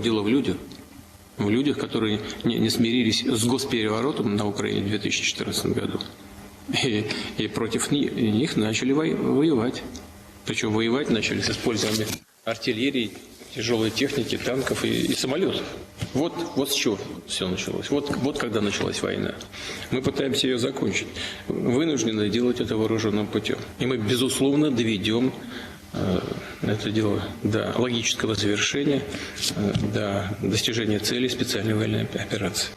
дело в людях, в людях, которые не, не смирились с госпереворотом на Украине в 2014 году. И, и против ни- них начали вой- воевать. Причем воевать начали с использованием артиллерии, тяжелой техники, танков и, и самолетов. Вот, вот с чего все началось. Вот, вот когда началась война. Мы пытаемся ее закончить. Вынуждены делать это вооруженным путем. И мы, безусловно, доведем это дело до логического завершения, э, до достижения цели специальной военной операции.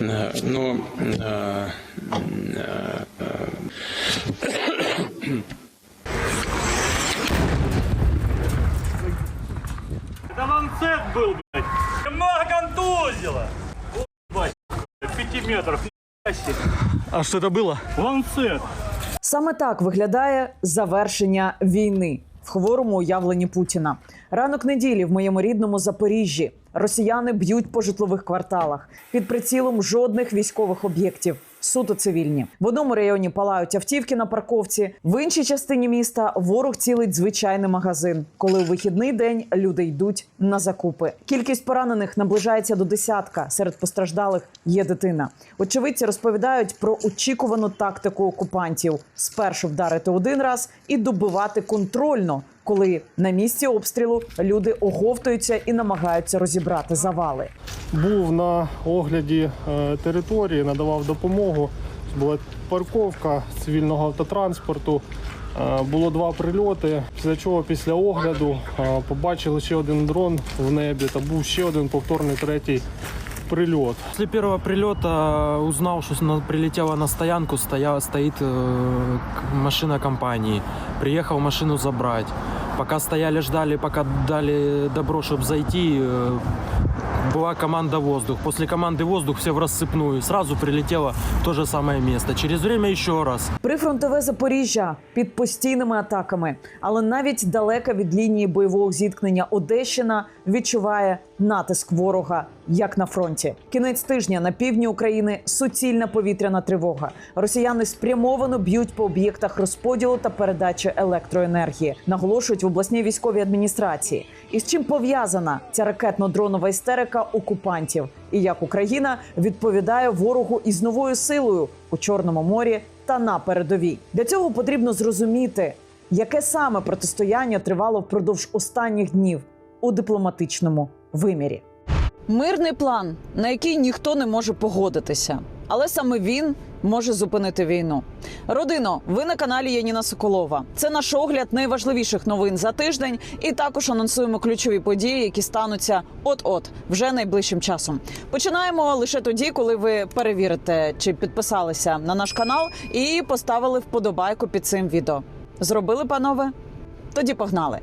Э, Но э, э, Это ланцет был, блядь. Много контузило. Ебать, пяти метров. нихуя себе. А что это было? Ланцет. Саме так виглядає завершення війни в хворому уявленні Путіна. Ранок неділі в моєму рідному Запоріжжі росіяни б'ють по житлових кварталах під прицілом жодних військових об'єктів. Суто цивільні в одному районі палають автівки на парковці, в іншій частині міста ворог цілить звичайний магазин, коли у вихідний день люди йдуть на закупи. Кількість поранених наближається до десятка. Серед постраждалих є дитина. Очевидці розповідають про очікувану тактику окупантів: спершу вдарити один раз і добивати контрольно, коли на місці обстрілу люди оговтуються і намагаються розібрати завали. Був на огляді е, території, надавав допомогу. Була парковка цивільного автотранспорту. Е, Було два прильоти. Після чого після огляду е, побачили ще один дрон в небі та був ще один повторний третій прильот. После первого прилета узнал, что на- прилетела на стоянку, стоя, стоит э, к- машина компании. Приехал машину забрать. Пока стояли, ждали, пока дали добро, чтобы зайти, э, была команда «Воздух». После команды «Воздух» все в рассыпную. Сразу прилетело в то же самое место. Через время еще раз. Прифронтове Запоріжжя під постійними атаками, але навіть далека від лінії бойового зіткнення Одещина відчуває натиск ворога як на фронті. Кінець тижня на півдні України суцільна повітряна тривога. Росіяни спрямовано б'ють по об'єктах розподілу та передачі електроенергії, наголошують в обласній військовій адміністрації. І з чим пов'язана ця ракетно-дронова істерика окупантів, і як Україна відповідає ворогу із новою силою у Чорному морі та на передовій. Для цього потрібно зрозуміти, яке саме протистояння тривало впродовж останніх днів у дипломатичному вимірі. Мирний план, на який ніхто не може погодитися, але саме він може зупинити війну. Родино, ви на каналі Яніна Соколова. Це наш огляд найважливіших новин за тиждень, і також анонсуємо ключові події, які стануться от-от вже найближчим часом. Починаємо лише тоді, коли ви перевірите, чи підписалися на наш канал і поставили вподобайку під цим відео. Зробили, панове? Тоді погнали.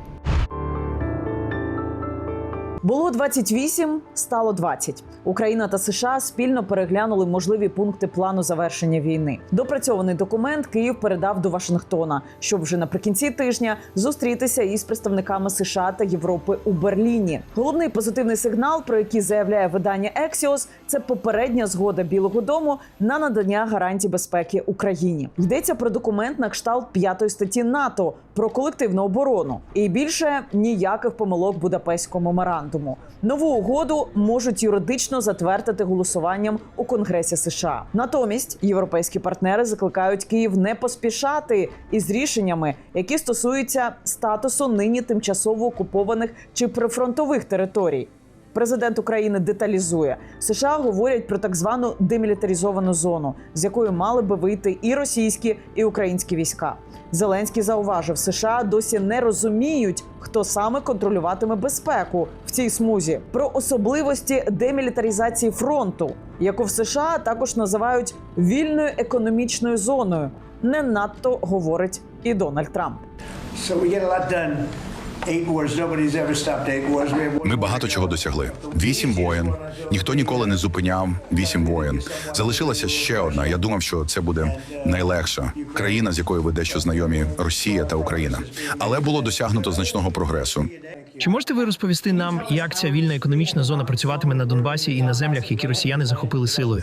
Було 28, стало 20. Україна та США спільно переглянули можливі пункти плану завершення війни. Допрацьований документ Київ передав до Вашингтона, щоб вже наприкінці тижня зустрітися із представниками США та Європи у Берліні. Головний позитивний сигнал, про який заявляє видання Ексіос, це попередня згода Білого Дому на надання гарантій безпеки Україні. Йдеться про документ на кшталт п'ятої статті НАТО про колективну оборону. І більше ніяких помилок Будапештського меморандуму. Нову угоду можуть юридично затвердити голосуванням у Конгресі США. Натомість європейські партнери закликають Київ не поспішати із рішеннями, які стосуються статусу нині тимчасово окупованих чи прифронтових територій. Президент України деталізує США говорять про так звану демілітаризовану зону, з якої мали би вийти і російські, і українські війська. Зеленський зауважив, США досі не розуміють, хто саме контролюватиме безпеку в цій смузі. Про особливості демілітаризації фронту, яку в США також називають вільною економічною зоною. Не надто говорить і Дональд Трамп. So we get a lot done. Ми багато чого досягли. Вісім воєн. Ніхто ніколи не зупиняв вісім воєн. Залишилася ще одна. Я думав, що це буде найлегша країна, з якою ви дещо знайомі Росія та Україна. Але було досягнуто значного прогресу. Чи можете ви розповісти нам, як ця вільна економічна зона працюватиме на Донбасі і на землях, які росіяни захопили силою?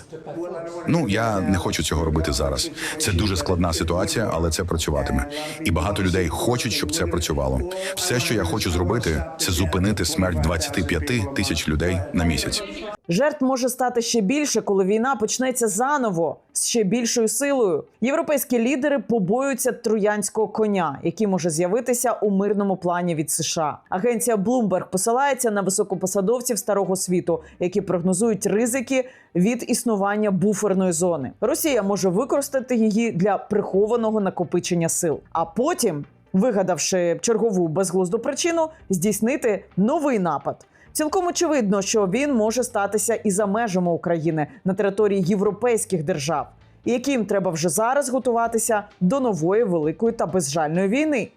Ну я не хочу цього робити зараз. Це дуже складна ситуація, але це працюватиме. І багато людей хочуть, щоб це працювало. Все, що я хочу зробити, це зупинити смерть 25 тисяч людей на місяць. Жертв може стати ще більше, коли війна почнеться заново з ще більшою силою. Європейські лідери побоюються троянського коня, який може з'явитися у мирному плані від США. Агенція Bloomberg посилається на високопосадовців старого світу, які прогнозують ризики від існування буферної зони. Росія може використати її для прихованого накопичення сил, а потім, вигадавши чергову безглузду причину, здійснити новий напад. Цілком очевидно, що він може статися і за межами України на території європейських держав, і яким треба вже зараз готуватися до нової великої та безжальної війни.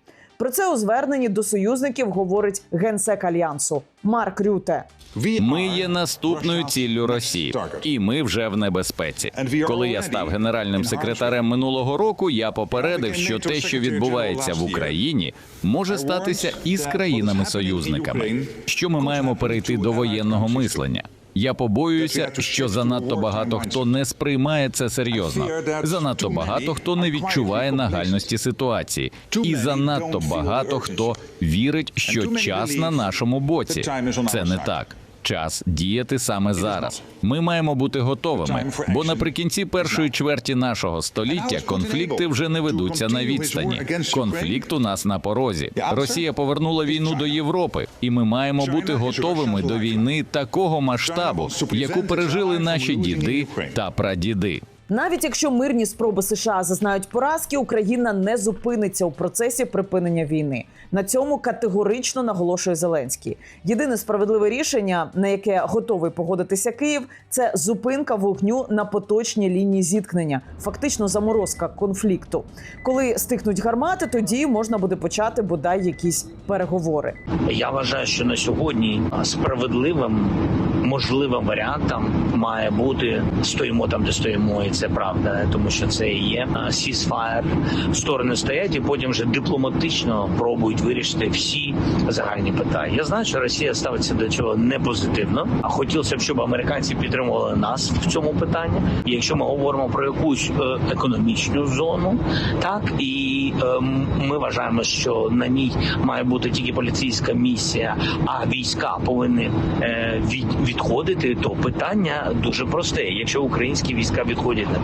Про це у зверненні до союзників говорить генсек альянсу Марк Рюте. Ми є наступною ціллю Росії, і ми вже в небезпеці. Коли я став генеральним секретарем минулого року, я попередив, що те, що відбувається в Україні, може статися і з країнами-союзниками. Що ми маємо перейти до воєнного мислення. Я побоююся, що занадто багато хто не сприймає це серйозно. Занадто багато хто не відчуває нагальності ситуації, і занадто багато хто вірить, що час на нашому боці. Це не так. Час діяти саме зараз. Ми маємо бути готовими, бо наприкінці першої чверті нашого століття конфлікти вже не ведуться на відстані. Конфлікт у нас на порозі. Росія повернула війну до Європи, і ми маємо бути готовими до війни такого масштабу, яку пережили наші діди та прадіди. Навіть якщо мирні спроби США зазнають поразки, Україна не зупиниться у процесі припинення війни. На цьому категорично наголошує Зеленський. Єдине справедливе рішення, на яке готовий погодитися Київ, це зупинка вогню на поточній лінії зіткнення, фактично заморозка конфлікту. Коли стихнуть гармати, тоді можна буде почати бодай якісь переговори. Я вважаю, що на сьогодні справедливим можливим варіантом має бути стоїмо там, де стоїмо, і це правда, тому що це і є сісфаєр. Сторони стоять і потім вже дипломатично пробують вирішити всі загальні питання. Я знаю, що Росія ставиться до цього не позитивно. А хотілося б, щоб американці підтримували нас в цьому питанні. Якщо ми говоримо про якусь е, економічну зону, так і е, ми вважаємо, що на ній має бути тільки поліцейська місія, а війська повинні е, від, відходити, то питання дуже просте. Якщо українські війська відходять на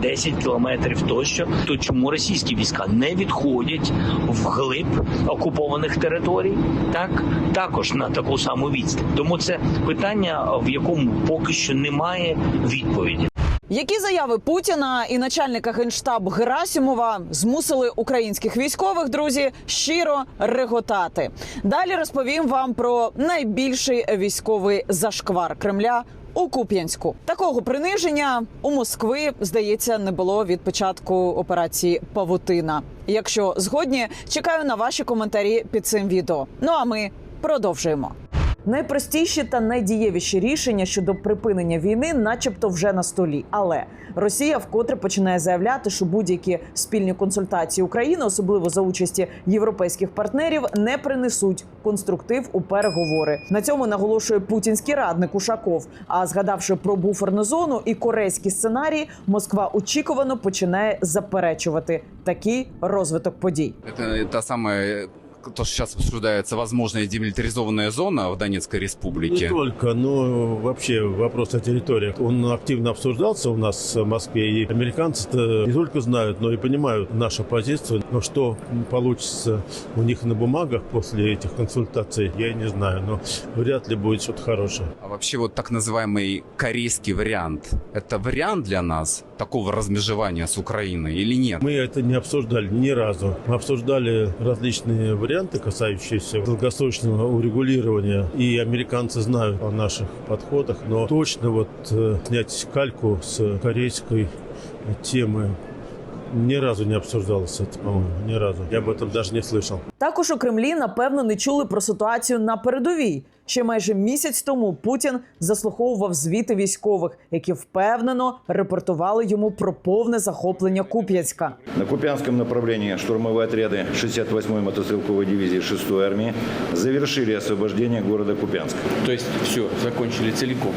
5-10 кілометрів тощо, то чому російські війська не відходять вглиб окупованих територій? Так також на таку саму відстань. Тому це питання, в якому поки що немає відповіді. Які заяви Путіна і начальника генштабу Герасимова змусили українських військових друзі щиро реготати? Далі розповім вам про найбільший військовий зашквар Кремля. У Куп'янську такого приниження у Москви здається не було від початку операції Павутина. Якщо згодні, чекаю на ваші коментарі під цим відео. Ну а ми продовжуємо. Найпростіші та найдієвіші рішення щодо припинення війни, начебто, вже на столі. Але Росія вкотре починає заявляти, що будь-які спільні консультації України, особливо за участі європейських партнерів, не принесуть конструктив у переговори. На цьому наголошує путінський радник Ушаков. А згадавши про буферну зону і корейські сценарії, Москва очікувано починає заперечувати такий розвиток подій. Это та самая, то, что сейчас обсуждается, возможная демилитаризованная зона в Донецкой Не республике. только, но вообще вопрос о территориях. Он активно обсуждался у нас в Москве, и американцы не только знают, но и понимают нашу позицию. Но что получится у них на бумагах после этих консультаций, я не знаю, но вряд ли будет что-то хорошее. А вообще вот так называемый корейский вариант, это вариант для нас такого размежевания с Украиной или нет? Мы это не обсуждали ни разу. Мы обсуждали различные варианты, касающиеся долгосрочного урегулирования. И американцы знают о наших подходах. Но точно вот э, снять кальку с корейской темы ни разу не обсуждалось это, по-моему, ни разу. Я об этом даже не слышал. Також у Кремлі напевно не чули про ситуацію на передовій. Ще майже місяць тому Путін заслуховував звіти військових, які впевнено репортували йому про повне захоплення Куп'янська. На Купянском направлении штурмовые отряды 68-й мотострелковой дивизии 6-й армии завершили освобождение города Купянска. То есть все, закончили целиком.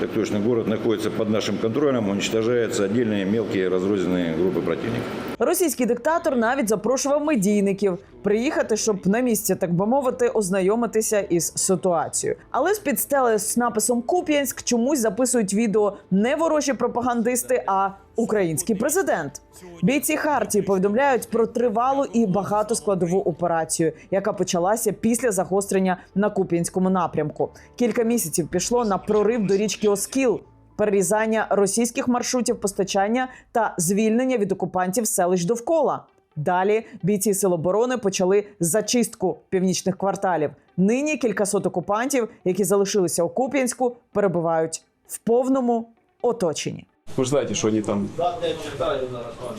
Так точно, город находится под нашим контролем, уничтожаются отдельные мелкие разрозненные группы противника. Російський диктатор навіть запрошував медійників приїхати, щоб на місці, так би мовити, ознайомитися із ситуацією. Але з під стели з написом Куп'янськ чомусь записують відео не ворожі пропагандисти, а український президент. Бійці Хартії повідомляють про тривалу і багатоскладову операцію, яка почалася після загострення на Куп'янському напрямку. Кілька місяців пішло на прорив до річки Оскіл перерізання російських маршрутів постачання та звільнення від окупантів селищ довкола. Далі бійці Сил оборони почали зачистку північних кварталів. Нині кількасот окупантів, які залишилися у Куп'янську, перебувають в повному оточенні. Ви ж знаєте, що вони там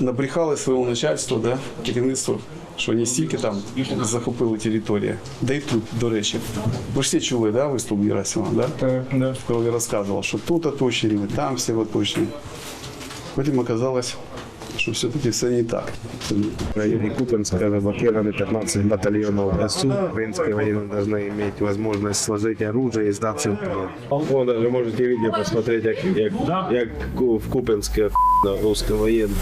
набрехали своєму начальству, да, керівництву, що вони стільки там захопили території. Да і тут, до речі. Ви ж всі чули, да, виступ Герасима, да? Так, да. Коли розказував, що тут оточені, там всі оточені. Потім оказалось, що все-таки все не так. В районе Купенска заблокированы 15 батальонов ВСУ. Украинские военные должны иметь возможность сложить оружие и сдаться в плен. Вон даже можете видео посмотреть, как, как, как в Купенске русский военный.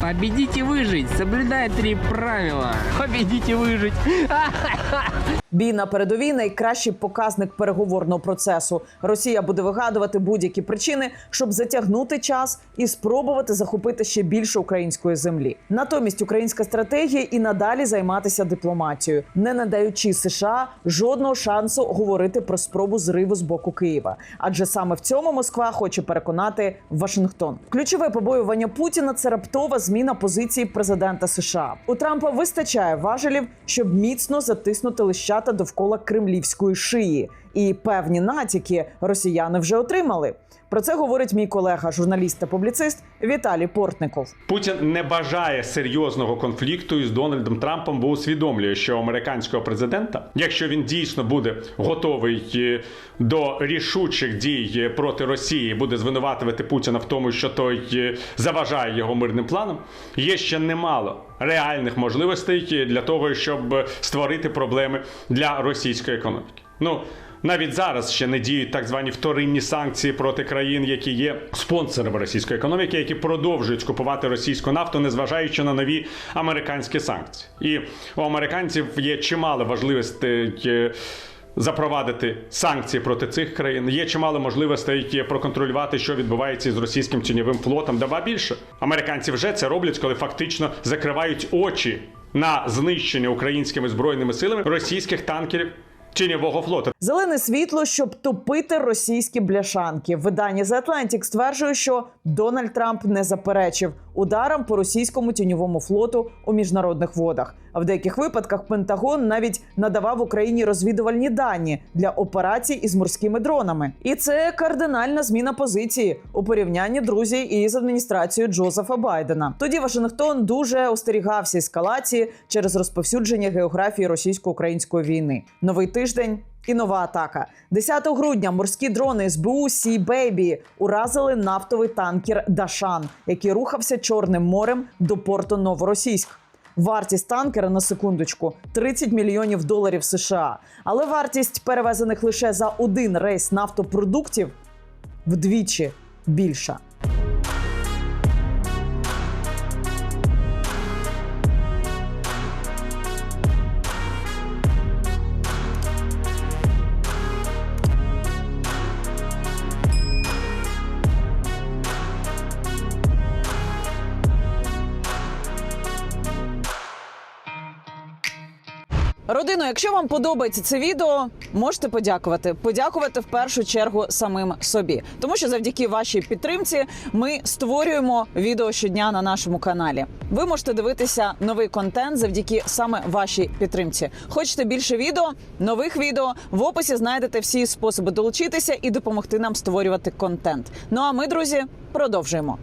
Победите выжить, соблюдая три правила. Победите выжить. Бій на передовій найкращий показник переговорного процесу. Росія буде вигадувати будь-які причини, щоб затягнути час і спробувати захопити ще більше української землі. Натомість українська стратегія і надалі займатися дипломатією, не надаючи США жодного шансу говорити про спробу зриву з боку Києва. Адже саме в цьому Москва хоче переконати Вашингтон. Ключове побоювання Путіна це раптова зміна позиції президента США. У Трампа вистачає важелів, щоб міцно затиснути лищата довкола кремлівської шиї. І певні натяки росіяни вже отримали. Про це говорить мій колега, журналіст та публіцист Віталій Портников. Путін не бажає серйозного конфлікту із Дональдом Трампом, бо усвідомлює, що американського президента, якщо він дійсно буде готовий е, до рішучих дій е, проти Росії, буде звинуватувати Путіна в тому, що той е, заважає його мирним планам, є ще немало реальних можливостей для того, щоб створити проблеми для російської економіки. Ну навіть зараз ще не діють так звані вторинні санкції проти країн, які є спонсорами російської економіки, які продовжують купувати російську нафту, незважаючи на нові американські санкції. І у американців є чимало важливостей. е, Запровадити санкції проти цих країн є чимало можливостей проконтролювати, що відбувається з російським тіньовим флотом. Даба більше американці вже це роблять, коли фактично закривають очі на знищення українськими збройними силами російських танкерів тіньового флоту. Зелене світло, щоб топити російські бляшанки. Видання The Atlantic стверджує, що Дональд Трамп не заперечив ударам по російському тіньовому флоту у міжнародних водах. А в деяких випадках Пентагон навіть надавав Україні розвідувальні дані для операцій із морськими дронами. І це кардинальна зміна позиції у порівнянні друзі із адміністрацією Джозефа Байдена. Тоді Вашингтон дуже остерігався ескалації через розповсюдження географії російсько-української війни. Новий тиждень. І нова атака 10 грудня. Морські дрони СБУ Сі Бейбі уразили нафтовий танкер Дашан, який рухався Чорним морем до порту Новоросійськ. Вартість танкера на секундочку 30 мільйонів доларів США. Але вартість перевезених лише за один рейс нафтопродуктів вдвічі більша. Родино, якщо вам подобається це відео, можете подякувати. Подякувати в першу чергу самим собі, тому що завдяки вашій підтримці ми створюємо відео щодня на нашому каналі. Ви можете дивитися новий контент завдяки саме вашій підтримці. Хочете більше відео, нових відео в описі знайдете всі способи долучитися і допомогти нам створювати контент. Ну а ми, друзі, продовжуємо.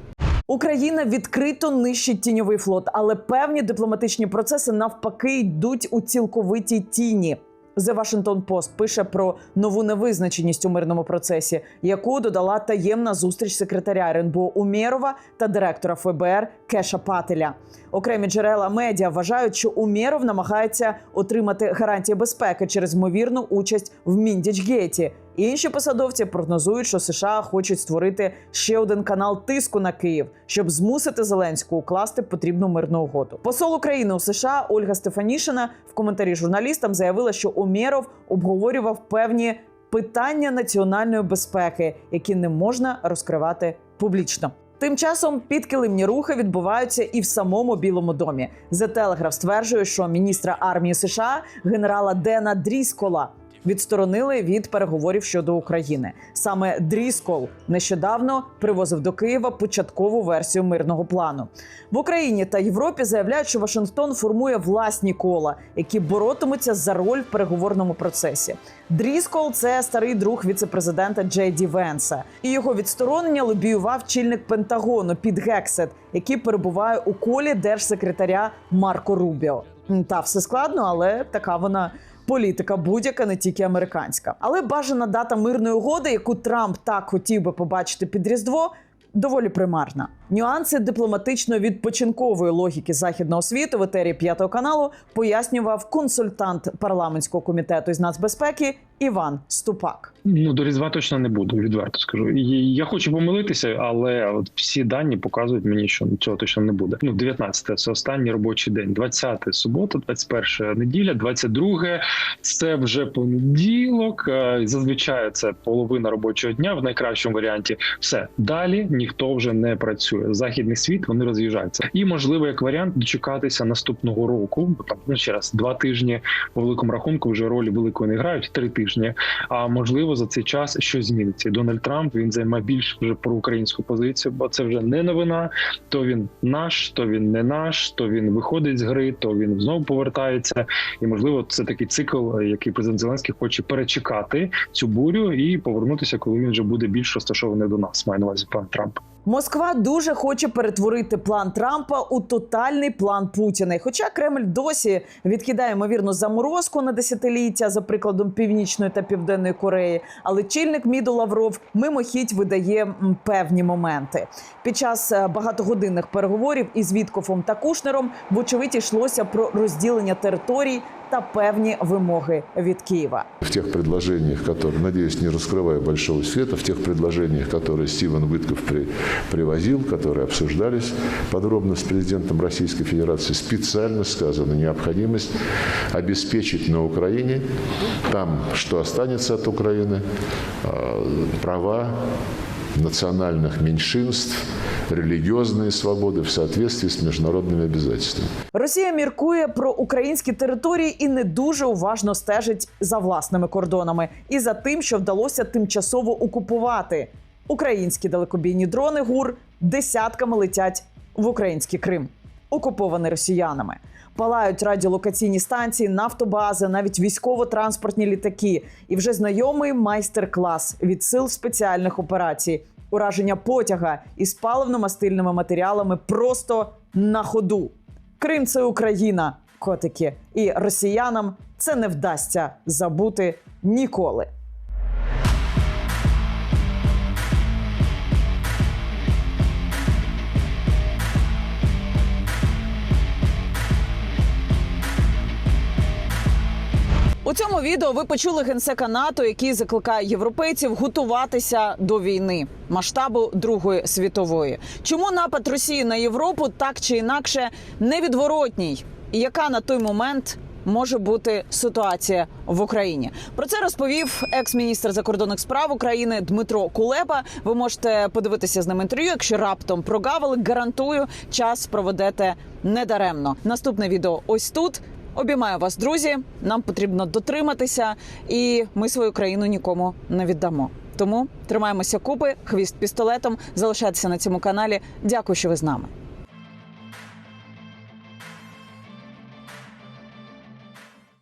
Україна відкрито нищить тіньовий флот, але певні дипломатичні процеси навпаки йдуть у цілковитій тіні. The Washington Post пише про нову невизначеність у мирному процесі, яку додала таємна зустріч секретаря РНБО Умєрова та директора ФБР Кеша Пателя. Окремі джерела медіа вважають, що Умєров намагається отримати гарантії безпеки через ймовірну участь в Міндічгейті. Інші посадовці прогнозують, що США хочуть створити ще один канал тиску на Київ, щоб змусити Зеленського укласти потрібну мирну угоду. Посол України у США Ольга Стефанішина в коментарі журналістам заявила, що Умєров обговорював певні питання національної безпеки, які не можна розкривати публічно. Тим часом підкилимні рухи відбуваються і в самому Білому домі. The Telegraph стверджує, що міністра армії США генерала Дена Дріскола відсторонили від переговорів щодо України. Саме Дріскол нещодавно привозив до Києва початкову версію мирного плану. В Україні та Європі заявляють, що Вашингтон формує власні кола, які боротимуться за роль в переговорному процесі. Дріскол це старий друг віцепрезидента Джей Ді Венса, і його відсторонення лобіював чільник Пентагону Під Гексет, який перебуває у колі держсекретаря Марко Рубіо. Та все складно, але така вона політика будь-яка, не тільки американська. Але бажана дата мирної угоди, яку Трамп так хотів би побачити під Різдво. Доволі примарна. Нюанси дипломатично відпочинкової логіки західного світу в етері п'ятого каналу пояснював консультант парламентського комітету із нацбезпеки Іван Ступак. Ну, до Різдва точно не буду, відверто скажу. Я хочу помилитися, але от всі дані показують мені, що цього точно не буде. Ну, 19 – це останній робочий день, 20 – субота, 21 – неділя, 22 – це вже понеділок. Е, Зазвичай це половина робочого дня в найкращому варіанті. Все далі ніхто вже не працює. Західний світ вони роз'їжджаються. І можливо, як варіант, дочекатися наступного року. Бо там ну ще раз два тижні по великому рахунку вже ролі великої не грають. Три тижні. А можливо, за цей час щось зміниться. Дональд Трамп він займе більш вже проукраїнську позицію, бо це вже не новина. То він наш, то він не наш, то він виходить з гри, то він знову повертається. І можливо, це такий цикл, який президент Зеленський хоче перечекати цю бурю і повернутися, коли він вже буде більш розташований до нас. Має на увазі пан Трамп. Москва дуже хоче перетворити план Трампа у тотальний план Путіна. Хоча Кремль досі відкидає ймовірну заморозку на десятиліття, за прикладом Північної та Південної Кореї, але чільник МІДу Лавров мимохідь видає певні моменти. Під час е, багатогодинних переговорів із Віткофом та Кушнером, вочевидь, йшлося про розділення територій та певні вимоги від Києва. В тех предложениях, которые, надеюсь, не раскрывая большого света, в тех предложениях, которые Стивен Вытков при, привозил, которые обсуждались подробно с президентом Российской Федерации, специально сказана необходимость обеспечить на Украине, там, что останется от Украины, э, права национальных меньшинств, религиозные свободы в соответствии с международными обязательствами. Росія міркує про українські території і не дуже уважно стежить за власними кордонами і за тим, що вдалося тимчасово окупувати. Українські далекобійні дрони ГУР десятками летять в український Крим, окупований росіянами. Палають радіолокаційні станції, нафтобази, навіть військово-транспортні літаки. І вже знайомий майстер-клас від сил спеціальних операцій, ураження потяга із паливно-мастильними матеріалами просто на ходу. Крим це Україна, котики, і росіянам це не вдасться забути ніколи. У цьому відео ви почули генсека НАТО, який закликає європейців готуватися до війни масштабу Другої світової. Чому напад Росії на Європу так чи інакше невідворотній? І яка на той момент може бути ситуація в Україні? Про це розповів екс-міністр закордонних справ України Дмитро Кулеба. Ви можете подивитися з ним інтерв'ю. Якщо раптом прогавили, гарантую, час проведете недаремно. Наступне відео ось тут. Обіймаю вас, друзі. Нам потрібно дотриматися, і ми свою країну нікому не віддамо. Тому тримаємося купи, хвіст пістолетом. Залишайтеся на цьому каналі. Дякую, що ви з нами.